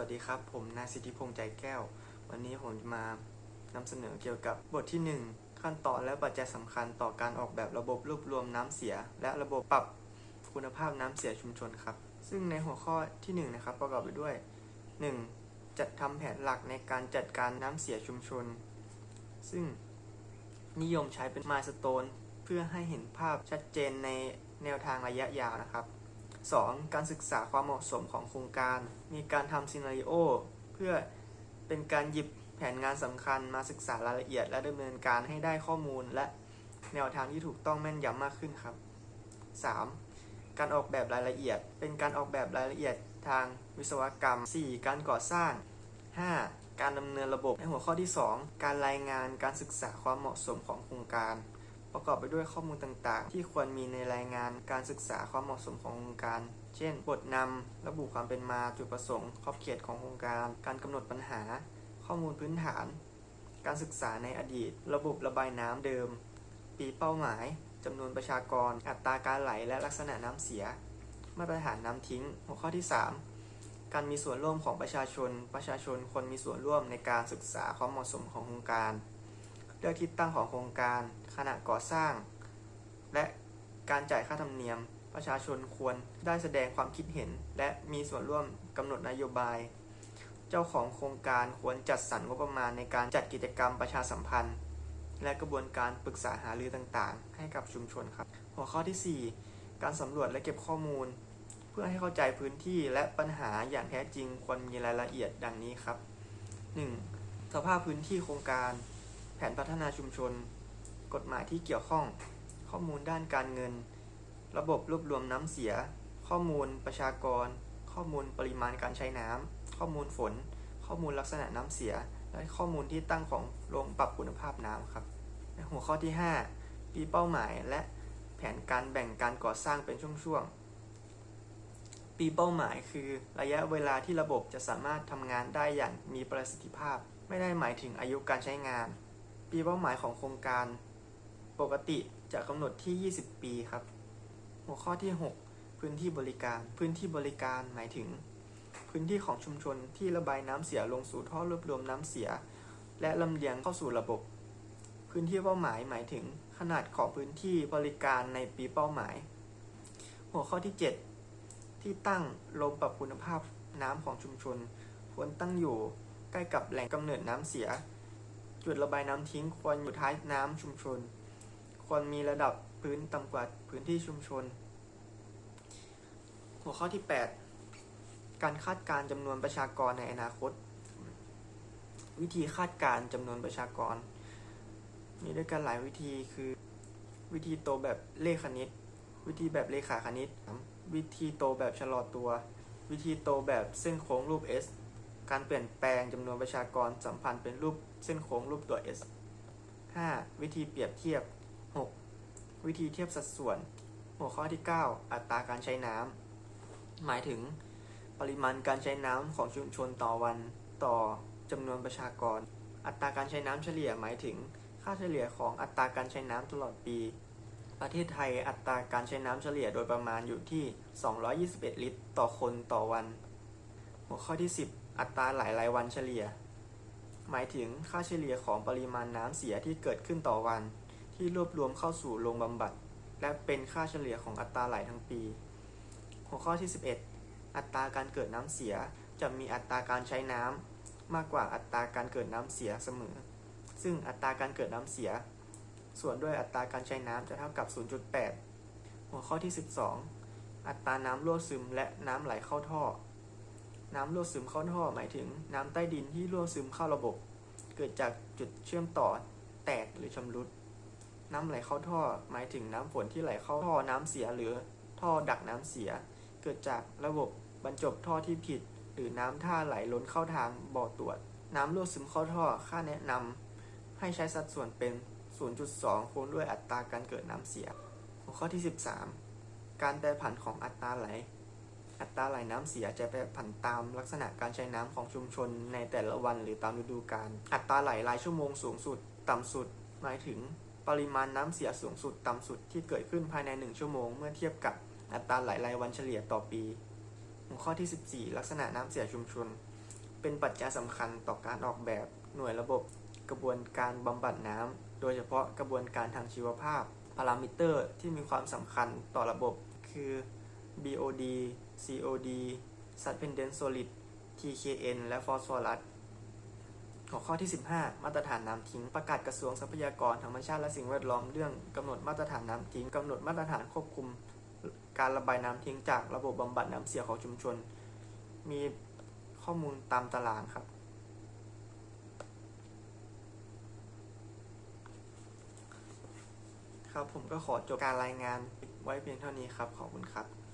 วัสดีครับ ผมนายสิทธิพงษ์ใจแก้ว วันนี้ผมจะมานำเสนอเกี่ยวกับบทที่ 1 ขั้นตอนและปัจจัยสำคัญต่อการออกแบบระบบรวบรวมน้ำเสีย และระบบปรับคุณภาพน้ำเสียชุมชนครับ ซึ่งในหัวข้อที่ 1 นะครับ ประกอบไปด้วย 1. จัดทำแผนหลักในการจัดการน้ำเสียชุมชน ซึ่งนิยมใช้เป็นมาสโตนเพื่อให้เห็นภาพชัดเจนในแนวทางระยะยาวนะครับ 2. การศึกษาความเหมาะสมของโครงการ มีการทำซีนารีโอเพื่อเป็นการหยิบแผนงานสำคัญมาศึกษารายละเอียด และดำเนินการให้ได้ข้อมูลและแนวทางที่ถูกต้องแม่นยำมากขึ้นครับ 3. การออกแบบรายละเอียด เป็นการออกแบบรายละเอียดทางวิศวกรรม 4. การก่อสร้าง 5. การดำเนินระบบในหัวข้อที่ 2 การรายงานการศึกษาความเหมาะสมของโครงการ ประกอบไปด้วยข้อมูลต่างๆ ที่ควรมีในรายงานการศึกษาความเหมาะสมของโครงการ เช่น บทนำระบุความเป็นมาจุดประสงค์ขอบเขตของโครงการ การกำหนดปัญหา ข้อมูลพื้นฐาน การศึกษาในอดีต ระบบระบายน้ำเดิม ปีเป้าหมายจำนวนประชากร อัตราการไหลและลักษณะน้ำเสีย มาตรฐานน้ำทิ้ง หัวข้อที่ 3 การมีส่วนร่วมของประชาชน ประชาชนควรมีส่วนร่วมในการศึกษาความเหมาะสมของโครงการ ลือกทิศตั้งของโครงการขณะก่อสร้าง และการจ่ายค่าธรรมเนียม ประชาชนควรได้แสดงความคิดเห็น และมีส่วนร่วมกำหนดนโยบาย เจ้าของโครงการควรจัดสรรงบประมาณในการจัดกิจกรรมประชาสัมพันธ์ และกระบวนการปรึกษาหารือต่างๆ ให้กับชุมชนครับ หัวข้อที่ 4 การสำรวจและเก็บข้อมูล เพื่อให้เข้าใจพื้นที่และปัญหาอย่างแท้จริงควรมีรายละเอียดดังนี้ครับ 1. สภาพพื้นที่โครงการ แผนพัฒนาชุมชน กฎหมายที่เกี่ยวข้อง ข้อมูลด้านการเงิน ระบบรวบรวมน้ำเสีย ข้อมูลประชากร ข้อมูลปริมาณการใช้น้ำ ข้อมูลฝน ข้อมูลลักษณะน้ำเสีย และข้อมูลที่ตั้งของโรงปรับคุณภาพน้ำครับ หัวข้อที่ 5 ปีเป้าหมายและแผนการแบ่งการก่อสร้างเป็นช่วงๆ ปีเป้าหมายคือระยะเวลาที่ระบบจะสามารถทำงานได้อย่างมีประสิทธิภาพ ไม่ได้หมายถึงอายุการใช้งาน ปีเป้าหมายของโครงการปกติจะกำหนดที่ 20 ปีครับ หัวข้อที่ 6 พื้นที่บริการ พื้นที่บริการหมายถึง พื้นที่ของชุมชนที่ระบายน้ำเสียลงสู่ท่อรวบรวมน้ำเสีย และลำเลียงเข้าสู่ระบบ พื้นที่เป้าหมายหมายถึงขนาดของพื้นที่บริการในปีเป้าหมาย หัวข้อที่ 7 ที่ตั้งโรงปรับคุณภาพน้ำของชุมชน ควรตั้งอยู่ใกล้กับแหล่งกำเนิดน้ำเสีย จุดระบายน้ำทิ้งควรอยู่ท้ายน้ำชุมชน ควรมีระดับพื้นต่ำกว่าพื้นที่ชุมชน หัวข้อที่ 8 การคาดการ์จำนวนประชากรในอนาคต วิธีคาดการ์จำนวนประชากร มีด้วยกันหลายวิธีคือวิธีโตแบบเลขคณิต วิธีแบบเลขาคณิต วิธีโตแบบชะลอตัว วิธีโตแบบเส้นโค้งรูป S การเปลี่ยนแปลงจำนวนประชากรสัมพันธ์เป็นรูปเส้นโค้งรูปตัว S 5. วิธีเปรียบเทียบ 6. วิธีเทียบสัดส่วน หัวข้อที่ 9 อัตราการใช้น้ำ หมายถึงปริมาณการใช้น้ำของชุมชนต่อวันต่อจำนวนประชากร อัตราการใช้น้ำเฉลี่ยหมายถึง ค่าเฉลี่ยของอัตราการใช้น้ำตลอดปี ประเทศไทยอัตราการใช้น้ำเฉลี่ยโดยประมาณอยู่ที่ 221 ลิตร ต่อคนต่อวัน หัวข้อที่ 10 อัตราไหลรายวันเฉลี่ย หมายถึงค่าเฉลี่ยของปริมาณน้ำเสียที่เกิดขึ้นต่อวัน ที่รวบรวมเข้าสู่โรงบำบัด และเป็นค่าเฉลี่ยของอัตราไหลทั้งปี หัวข้อที่ 11 อัตราการเกิดน้ำเสียจะมีอัตราการใช้น้ำมากกว่าอัตราการเกิดน้ำเสียเสมอ ซึ่งอัตราการเกิดน้ำเสีย ส่วนด้วยอัตราการใช้น้ำจะเท่ากับ 0.8 หัวข้อที่ 12 อัตราน้ำรั่วซึมและน้ำไหลเข้าท่อ น้ำรั่วซึมเข้าท่อหมายถึงน้ำใต้ดินที่รั่วซึมเข้าระบบ เกิดจากจุดเชื่อมต่อแตกหรือชำรุด น้ำไหลเข้าท่อ หมายถึงน้ำฝนที่ไหลเข้าท่อน้ำเสียหรือท่อดักน้ำเสีย เกิดจากระบบบรรจบท่อที่ผิด หรือน้ำท่าไหลล้นเข้าทางบ่อตรวจ น้ำรั่วซึมเข้าท่อ ค่าแนะนำให้ใช้สัดส่วนเป็น 0.2 คูณด้วยอัตราการเกิดน้ำเสียหัวข้อที่ 13 การแปรผันของอัตราไหล อัตราไหลน้ำเสียจะแปรผันตามลักษณะการใช้น้ำของชุมชนในแต่ละวันหรือตามฤดูกาล อัตราไหลรายชั่วโมงสูงสุด ต่ำสุด หมายถึงปริมาณน้ำเสียสูงสุด ต่ำสุดที่เกิดขึ้นภายใน 1 ชั่วโมง เมื่อเทียบกับอัตราไหลรายวันเฉลี่ยต่อปี หัวข้อที่ 14 ลักษณะน้ำเสียชุมชน เป็นปัจจัยสำคัญต่อการออกแบบหน่วยระบบ กระบวนการบำบัดน้ำโดยเฉพาะกระบวนการทางชีวภาพ พารามิเตอร์ที่มีความสำคัญต่อระบบ คือ BOD COD Suspended Solid TKN และ Phosphorus หัวข้อที่ 15 มาตรฐานน้ำทิ้ง ประกาศกระทรวงทรัพยากรธรรมชาติและสิ่งแวดล้อมเรื่องกำหนดมาตรฐานน้ำทิ้งกำหนดมาตรฐานควบคุม การระบายน้ำทิ้งจากระบบบำบัดน้ำเสียของชุมชน มีข้อมูลตามตารางครับ ครับผมก็ขอจบการรายงานไว้เพียงเท่านี้ครับ ขอบคุณครับ